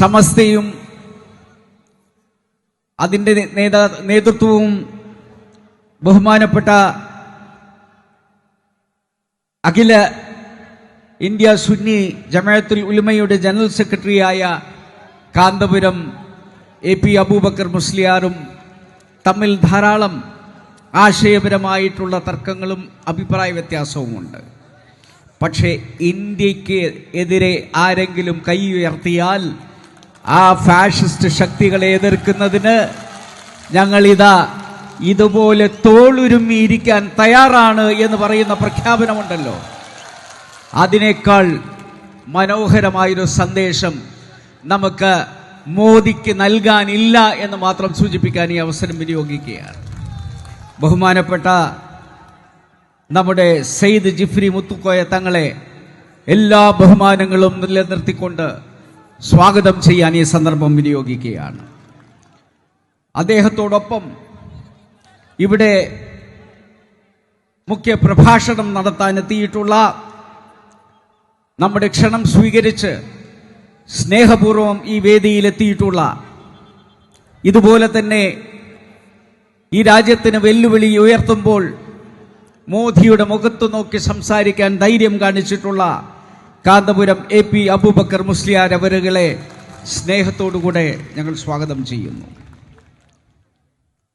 സമസ്തയും അതിന്റെ നേതാ നേതൃത്വവും ബഹുമാനപ്പെട്ട അഖില ഇന്ത്യ സുന്നി ജമാഅത്തുൽ ഉലുമയുടെ ജനറൽ സെക്രട്ടറിയായ കാന്തപുരം എ പി അബൂബക്കർ മുസ്ലിയാറും തമ്മിൽ ധാരാളം ആശയപരമായിട്ടുള്ള തർക്കങ്ങളും അഭിപ്രായ വ്യത്യാസവുമുണ്ട്. പക്ഷേ ഇന്ത്യയ്ക്ക് എതിരെ ആരെങ്കിലും കൈ ഉയർത്തിയാൽ ആ ഫാഷിസ്റ്റ് ശക്തികളെ എതിർക്കുന്നതിന് ഞങ്ങളിതാ ഇതുപോലെ തോളുരുമ്മിയിരിക്കാൻ തയ്യാറാണ് എന്ന് പറയുന്ന പ്രഖ്യാപനമുണ്ടല്ലോ. അതിനേക്കാൾ മനോഹരമായൊരു സന്ദേശം നമുക്ക് മോദിക്ക് നൽകാനില്ല എന്ന് മാത്രം സൂചിപ്പിക്കാൻ ഈ അവസരം വിനിയോഗിക്കുകയാണ്. ബഹുമാനപ്പെട്ട നമ്മുടെ സെയ്ദ് ജിഫ്രി മുത്തുക്കോയ തങ്ങളെ എല്ലാ ബഹുമാനങ്ങളും നിലനിർത്തിക്കൊണ്ട് സ്വാഗതം ചെയ്യാൻ ഈ സന്ദർഭം വിനിയോഗിക്കുകയാണ്. അദ്ദേഹത്തോടൊപ്പം ഇവിടെ മുഖ്യ പ്രഭാഷണം നടത്താൻ നടത്താനെത്തിയിട്ടുള്ള നമ്മുടെ ക്ഷണം സ്വീകരിച്ച് സ്നേഹപൂർവം ഈ വേദിയിലെത്തിയിട്ടുള്ള ഇതുപോലെ തന്നെ ഈ രാജ്യത്തിന് വെല്ലുവിളി ഉയർത്തുമ്പോൾ മോദിയുടെ മുഖത്ത് നോക്കി സംസാരിക്കാൻ ധൈര്യം കാണിച്ചിട്ടുള്ള കാന്തപുരം എ പി അബൂബക്കർ മുസ്ലിയാർ അവരുകളെ സ്നേഹത്തോടുകൂടെ ഞങ്ങൾ സ്വാഗതം ചെയ്യുന്നു.